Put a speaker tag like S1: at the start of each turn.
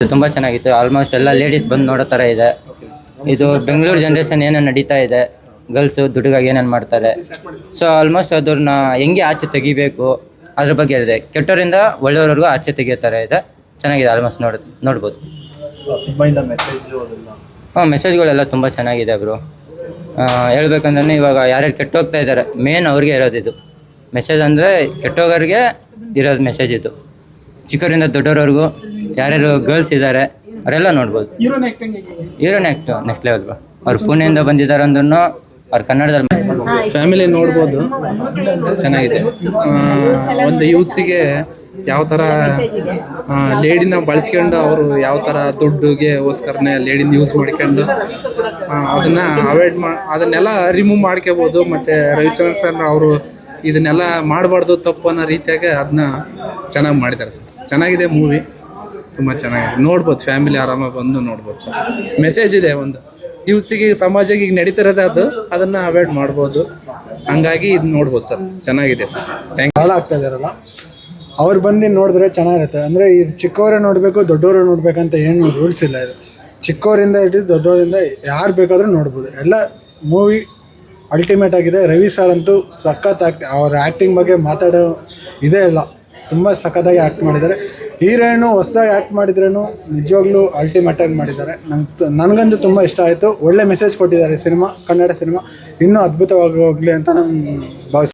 S1: ತುಂಬ ಚೆನ್ನಾಗಿತ್ತು. ಆಲ್ಮೋಸ್ಟ್ ಎಲ್ಲ ಲೇಡೀಸ್ ಬಂದು ನೋಡೋ ಥರ ಇದೆ. ಇದು ಬೆಂಗಳೂರು ಜನರೇಷನ್ ಏನೇನು ನಡೀತಾ ಇದೆ ಗರ್ಲ್ಸು ದುಡ್ಡಿಗಾಗಿ ಏನೇನು ಮಾಡ್ತಾರೆ. ಸೊ ಆಲ್ಮೋಸ್ಟ್ ಅದನ್ನ ಹೆಂಗೆ ಆಚೆ ತೆಗಿಬೇಕು, ಅದ್ರ ಬಗ್ಗೆ ಇದೆ. ಕೆಟ್ಟವರಿಂದ ಒಳ್ಳೆಯವರೆಗೂ ಆಚೆ ತೆಗಿಯೋ ಇದೆ. ಚೆನ್ನಾಗಿದೆ ಆಲ್ಮೋಸ್ಟ್ ನೋಡ್, ನೋಡ್ಬೋದು. ಹಾಂ ಮೆಸೇಜ್ಗಳೆಲ್ಲ ತುಂಬ ಚೆನ್ನಾಗಿದೆ ಬ್ರೋ ಹೇಳ್ಬೇಕಂದ್ರೆ ಇವಾಗ ಯಾರ್ಯಾರು ಕೆಟ್ಟೋಗ್ತಾ ಇದ್ದಾರೆ ಮೇನ್ ಅವ್ರಿಗೆ ಇರೋದು ಇದು. ಮೆಸೇಜ್ ಅಂದರೆ ಕೆಟ್ಟೋಗೋರಿಗೆ ಇರೋದು ಮೆಸೇಜ್ ಇದು. ಚಿಕ್ಕವರಿಂದ ದೊಡ್ಡವ್ರವರೆಗೂ ಯಾರ್ಯಾರು ಗರ್ಲ್ಸ್ ಇದ್ದಾರೆ ಅವರೆಲ್ಲ ನೋಡ್ಬೋದು.
S2: ಹೀರೋನ್
S1: hero next next level bro ಅವ್ರು ಪುಣೆಯಿಂದ ಬಂದಿದ್ದಾರೆ ಅಂದ್ರೂ ಅವ್ರು ಕನ್ನಡದಲ್ಲಿ
S3: ಫ್ಯಾಮಿಲಿ ನೋಡ್ಬೋದು. ಚೆನ್ನಾಗಿದೆ. ಒಂದು ಯೂತ್ಸಿಗೆ ಯಾವ ಥರ ಲೇಡಿನ ಬಳಸ್ಕೊಂಡು ಅವರು ಯಾವ ಥರ ದುಡ್ಡುಗೆ ಗೋಸ್ಕರನೇ ಲೇಡಿನ ಯೂಸ್ ಮಾಡ್ಕೊಂಡು ಅದನ್ನು ಅದನ್ನ ಅವಾಯ್ಡ್ ಮಾ ಅದನ್ನೆಲ್ಲ ರಿಮೂವ್ ಮಾಡ್ಕೋಬೋದು. ಮತ್ತು ರವಿಚಂದ್ರನ್ ಸರ್ ಅವರು ಇದನ್ನೆಲ್ಲ ಮಾಡಬಾರ್ದು ತಪ್ಪು ಅನ್ನೋ ರೀತಿಯಾಗಿ ಅದನ್ನ ಚೆನ್ನಾಗಿ ಮಾಡಿದ್ದಾರೆ ಸರ್. ಚೆನ್ನಾಗಿದೆ ಮೂವಿ ತುಂಬ ಚೆನ್ನಾಗಿದೆ. ನೋಡ್ಬೋದು ಫ್ಯಾಮಿಲಿ ಆರಾಮಾಗಿ ಬಂದು ನೋಡ್ಬೋದು ಸರ್. ಮೆಸೇಜ್ ಇದೆ ಒಂದು. ಯೂತ್ಸಿಗೆ ಸಮಾಜಕ್ಕೆ ಈಗ ನಡೀತಿರೋದೇ ಅದು, ಅದನ್ನ ಅವಾಯ್ಡ್ ಮಾಡ್ಬೋದು. ಹಂಗಾಗಿ ಇದು ನೋಡ್ಬೋದು ಸರ್. ಚೆನ್ನಾಗಿದೆ ಸರ್. ಥ್ಯಾಂಕ್
S4: ಆಗ್ತಾ ಇದಾರಲ್ಲ. ಅವ್ರು ಬಂದು ನೋಡಿದ್ರೆ ಚೆನ್ನಾಗಿರುತ್ತೆ. ಅಂದರೆ ಈ ಚಿಕ್ಕವರೇ ನೋಡಬೇಕು, ದೊಡ್ಡವರು ನೋಡ್ಬೇಕಂತ ಏನು ರೂಲ್ಸ್ ಇಲ್ಲ ಇದು. ಚಿಕ್ಕವರಿಂದ ಹಿಡಿದು ದೊಡ್ಡವರಿಂದ ಯಾರು ಬೇಕಾದರೂ ನೋಡ್ಬೋದು. ಎಲ್ಲ ಮೂವಿ ಅಲ್ಟಿಮೇಟ್ ಆಗಿದೆ. ರವಿ ಸರ್ ಅಂತೂ ಸಖತ್ ಆ್ಯಕ್ಟ್ ಅವ್ರ ಆ್ಯಕ್ಟಿಂಗ್ ಬಗ್ಗೆ ಮಾತಾಡೋ ಇದೇ ಇಲ್ಲ. ತುಂಬ ಸಖತ್ತಾಗಿ ಆ್ಯಕ್ಟ್ ಮಾಡಿದ್ದಾರೆ. ಹೀರೋಯಿನು ಹೊಸದಾಗಿ ಆ್ಯಕ್ಟ್ ಮಾಡಿದ್ರೂ ನಿಜವಾಗ್ಲೂ ಅಲ್ಟಿಮೇಟ್ ಆಗಿ ಮಾಡಿದ್ದಾರೆ. ನಂಗೆ ನನಗಂತೂ ತುಂಬ ಇಷ್ಟ ಆಯಿತು. ಒಳ್ಳೆ ಮೆಸೇಜ್ ಕೊಟ್ಟಿದ್ದಾರೆ ಸಿನಿಮಾ, ಕನ್ನಡ ಸಿನಿಮಾ. ಇನ್ನೂ ಅದ್ಭುತವಾಗಿ ಹೋಗಲಿ ಅಂತ ನಾನು ಭಾವಿಸ್ತೀನಿ